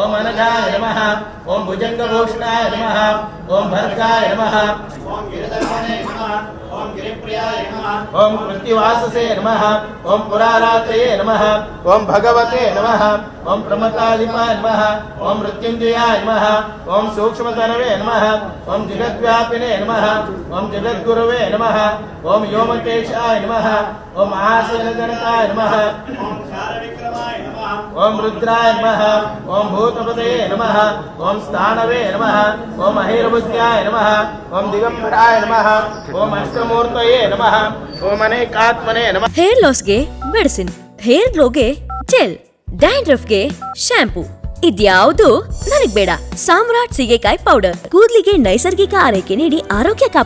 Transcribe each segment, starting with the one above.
ओम अनघाय नमः ॐ भुजङ्गभूषणाय नमः ओम भरताय नमः ओम मृत्युवाससे नमः ओम गिरिप्रियाय नमः ओम कृतिवासस्य नमः ओम पुरारात्रये नमः ओम भगवते नमः ओम प्रमताधिपाय नमः ओम मृत्युंजयाय नमः ओम सूक्ष्मतनवे नमः ओम जगद्व्यापिने नमः ओम जगद्गुरुवे नमः ओम योमकेशाय नमः ओम आसनजनताय नमः ಓಂ ರುದ್ರಾಯ ನಮಃ. ಓಂ ಭೂತಪದಯೇ ನಮಃ. ಓಂ ಸ್ಥಾನವೇ ನಮಃ. ಓಂ ಅಹಿರಬುದ್ಧ್ಯಾಯ ನಮಃ. ಓಂ ದಿಗಂಬರಾಯ ನಮಃ. ಓಂ ಅಷ್ಟಮೂರ್ತಯೇ ನಮಃ. ಓಂ ಅನೇಕಾತ್ಮನೇ ನಮಃ. ಹೇರ್ ಲಾಸ್ಗೆ ಮೆಡಿಸಿನ್. ಹೇರ್ ಗ್ಲೋಗೆ ಜೆಲ್ ಡ್ಯಾಂಡ್ರಫ್ಗೆ ಶ್ಯಾಂಪೂ साम्राट सीगेकाय पौडर कूदल के नैसर्गिक आरइके आरोग्य का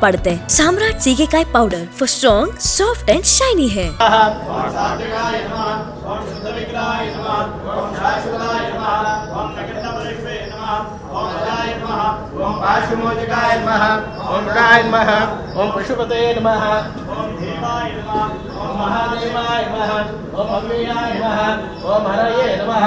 Samrat shikakai powder for strong soft and shiny है ओम महादेवाय नमः ओम अम्बियाय नमः ओम हरये नमः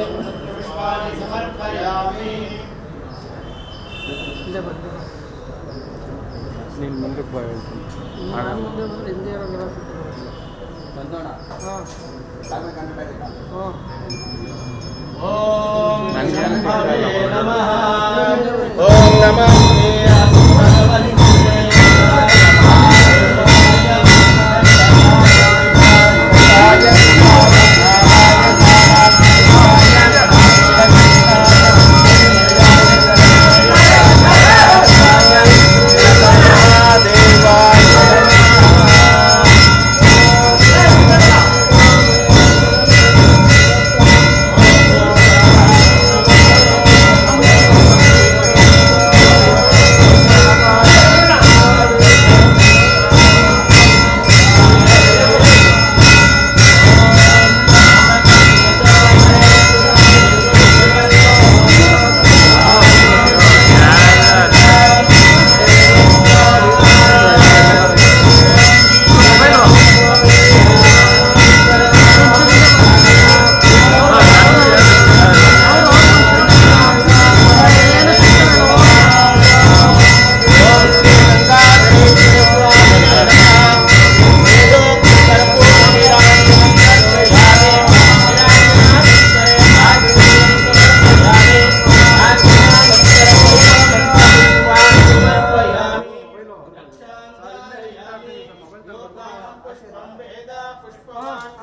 पुष्पाणि समर्पयामि ನಿಮ್ಮ ಹೇಳ್ತೀನಿ ಬರ್ತೀನಿ ಮುಂದೆ ಬಂದರೆ ಹಿಂದೆ ಇರೋ ಬಂದೋಣ ಹಾಂ ಓ ನಮಃ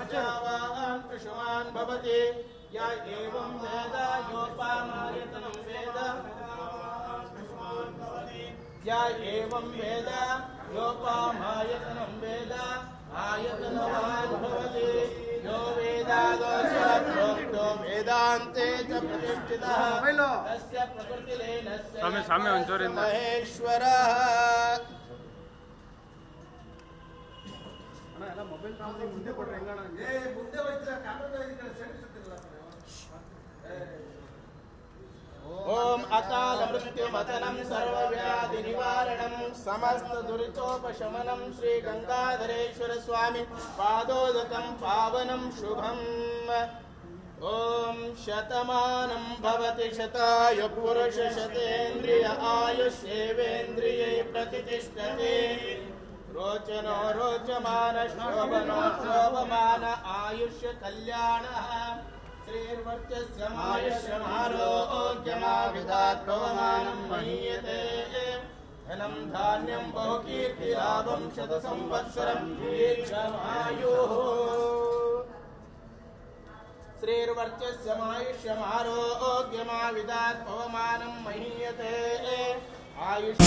प्रजावान् कृषुमान् भवति य एवं वेद योपामायतनं वेद य एवं वेद योपामायतनं वेद आयतनवान् भवति यो वेदादोषो वेदान्ते च प्रतिष्ठितः तस्य प्रकृतिलेनस्य महेश्वरः ಮೊಬೈಲ್ ಕಂಪ್ನಿ ಮುಂದೆ ಕೊಡ್ರಿ ಹೆಂಗಣ ಏ ಮುಂದೆ ಹೋಯ್ತು ಕ್ಯಾಮ್ರಾ ಇದಕ್ಕೆ ಸೇರಿಸುತ್ತಿಲ್ಲ ఓం అకాల మృత్యు మతనం సర్వ వ్యాధి నివారణం సమస్త దురితోపశమనం శ్రీ గంగాధరేశ్వర స్వామి పాదోదకం పావనం శుభం. ఓం శతమానం భవతి శతాయ పురుష శతేంద్రియ ఆయుష్ ఏవేంద్రియై ప్రతిష్టతే. రోచనో రోచమాన శోభనో శోభమాన ఆయుష్య కళ్యాణ శ్రీర్వర్చస్యమాయుష్యమారోగ్యమావిధాత్వమానం మహీయతే ధనం ధాన్యం బహుకీర్తిలాభం శత సంవత్సరం దీర్ఘమాయుః శ్రీర్వర్చస్యమాయుష్యమారోగ్యమావిధాత్వమానం మహీయతే ఆయుష్